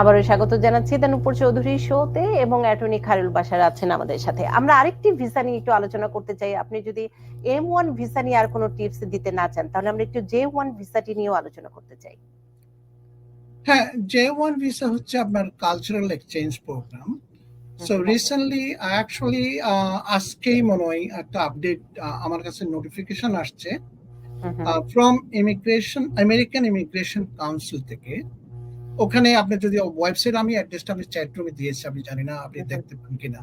আবারও স্বাগত জানাচ্ছি দানুপুর চৌধুরী শোতে এবং অ্যাটর্নি খারুল বাসার আছেন আমাদের সাথে। আমরা আরেকটি ভিসা নিয়ে একটু আলোচনা করতে চাই। আপনি যদি এম ওয়ান ভিসা নিয়ে আর কোনো টিপস দিতে না চান তাহলে আমরা একটু জে ওয়ান ভিসাটি নিয়েও আলোচনা করতে চাই। হ্যাঁ জে ওয়ান ভিসা হচ্ছে আপনার cultural exchange programme so recently actually আজকেই মনে হয় একটা আপডেট আমার কাছে নোটিফিকেশন আসছে। From immigration American immigration council থেকে। ওখানে আপনি যদি ওয়েবসাইট আমি অ্যাড্রেসটা আমি চ্যাট রুমে দিয়েছি আমি জানি না আপনি দেখতে পান কিনা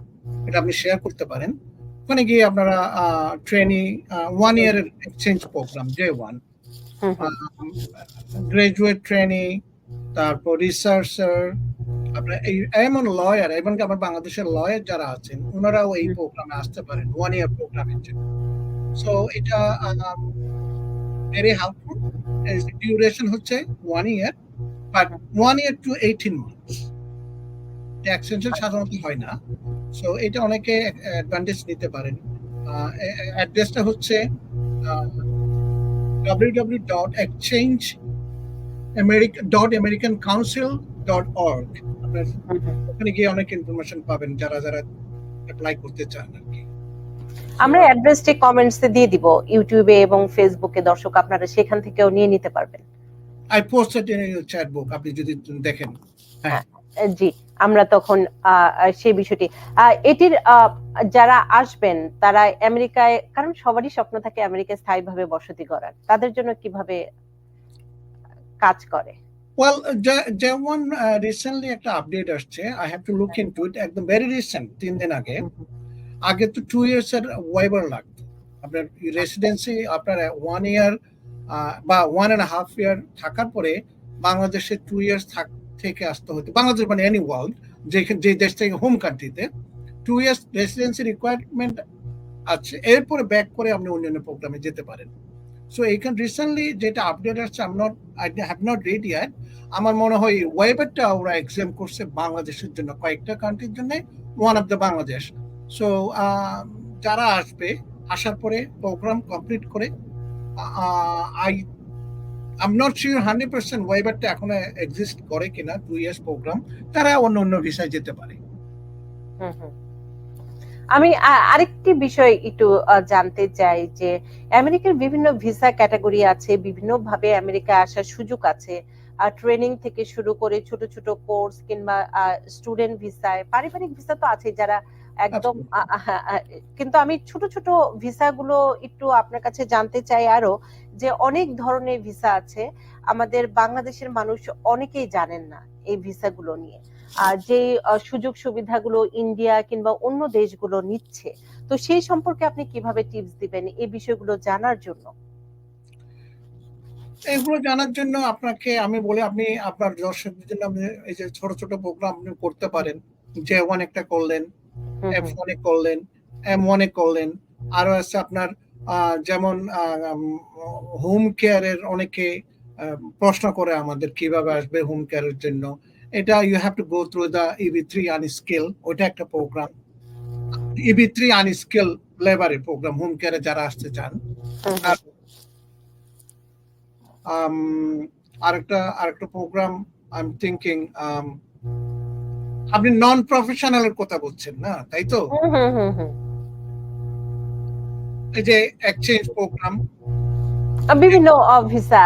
এটা আপনি শেয়ার করতে পারেন। ওখানে গিয়ে আপনারা training one year exchange programme J one. Graduate training তারপর রিসার্চার আপনার এই এমন লয়ার এবং আমার বাংলাদেশের লয়ার যারা আছেন ওনারাও এই প্রোগ্রামে আসতে পারেন ওয়ান ইয়ার প্রোগ্রামের জন্য। সো এটা ভেরি হেল্পফুল ডিউরেশন হচ্ছে one year one year to eighteen months extension সাধারণত হয় না। সো এটা অনেকে অ্যাডভান্টেজ নিতে পারেন। অ্যাড্রেসটা হচ্ছে www dot exchange America dot American council dot org. ওখানে গিয়ে অনেক ইনফরমেশন পাবেন, যারা যারা অ্যাপ্লাই করতে চান আর কি। আমরা অ্যাড্রেসটি কমেন্টস দিয়ে দিব ইউটিউবে এবং ফেসবুকে দর্শক আপনারা সেখান থেকেও নিয়ে নিতে পারবেন। I posted in your chat book আপনি যদি দেখেন। আহ, জি আমরা তখন সেই বিষয়টি। এটির যারা আসবেন তারা আমেরিকায় কারণ সবারই স্বপ্ন থাকে আমেরিকায় স্থায়ীভাবে বসতি করার তাদের জন্য কীভাবে কাজ করে? ওয়েল যেমন রিসেন্টলি একটা আপডেট আসছে I have to look into it একদম ভেরি রিসেন্ট তিন দিন আগে। আগে তো টু ইয়ার্স এর ওয়াইবার লাগতো। আপনার রেসিডেন্সি আপনার ওয়ান ইয়ার বা ওয়ান অ্যান্ড হাফ ইয়ার থাকার পরে বাংলাদেশে টু ইয়ার্স থেকে আসতে হতো বাংলাদেশ মানে এনি ওয়ার্ল্ড যে দেশ থেকে হোম কান্ট্রিতে টু ইয়ার্স রেসিডেন্সি রিকোয়ারমেন্ট আছে, এরপরে ব্যাক করে আপনি অন্যান্য প্রোগ্রামে যেতে পারেন। সো এইখানে রিসেন্টলি যেটা আপডেট আসছে am not I have not read yet আমার মনে হয় ওয়েবারটা ওরা এক্সাম করছে বাংলাদেশের জন্য, কয়েকটা কান্ট্রির জন্য one of the Bangladesh so যারা আসবে, আসার পরে প্রোগ্রাম কমপ্লিট করে I am not sure hundred percent এখনও এক্সিস্ট করে কিনা টু ইয়ার্স প্রোগ্রাম তারা অন্য অন্য ভিসায় যেতে পারে। আমি আরেকটি বিষয় একটু জানতে চাই যে, আমেরিকার বিভিন্ন ভিসা ক্যাটাগরি আছে বিভিন্ন ভাবে আমেরিকা আসার সুযোগ আছে ট্রেনিং থেকে শুরু করে ছোট ছোট কোর্স কিংবা স্টুডেন্ট ভিসায় পারিবারিক ভিসা তো আছে যারা একদম কিন্তু আমি ছোট ছোট ভিসাগুলো একটু আপনার কাছে জানতে চাই আরও যে অনেক ধরনের ভিসা আছে আমাদের বাংলাদেশের মানুষ অনেকেই জানেন না এই ভিসাগুলো নিয়ে। আর যে সুযোগ সুবিধাগুলো ইন্ডিয়া কিংবা অন্য দেশগুলো নিচ্ছে তো সেই সম্পর্কে আপনি কীভাবে টিপস দিবেন এই বিষয়গুলো জানার জন্য? এগুলো জানার জন্য আপনাকে আমি বলি আপনি আপনার দর্শকদের জন্য আপনি এই যে ছোট ছোট প্রোগ্রাম আপনি করতে পারেন যে ওয়ান একটা করলেন এফ ওয়ানে করলেন এম ওয়ানে করলেন। আরও আছে আপনার যেমন হোম কেয়ারের অনেকে প্রশ্ন করে আমাদের কীভাবে আসবে হোম কেয়ারের জন্য। এটা you have to go through the EB three unskilled ওইটা একটা programme EB three unskilled লেবারের প্রোগ্রাম হোম কেয়ারে যারা আসতে চান। আরেকটা আরেকটা প্রোগ্রাম আই এম থিঙ্কিং আপনি নন প্রফেশনাল এর কথা বলছেন না? তাই তো। এই যে এক্সচেঞ্জ প্রোগ্রাম বিভিন্ন ভিসা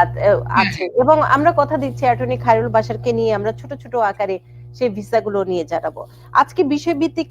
আছে। এবং আমরা কথা দিচ্ছি অ্যাটর্নি খায়রুল বাসারকে নিয়ে আমরা ছোট ছোট আকারে সেই ভিসাগুলো নিয়ে জানাব। আজকে বিষয়ভিত্তিক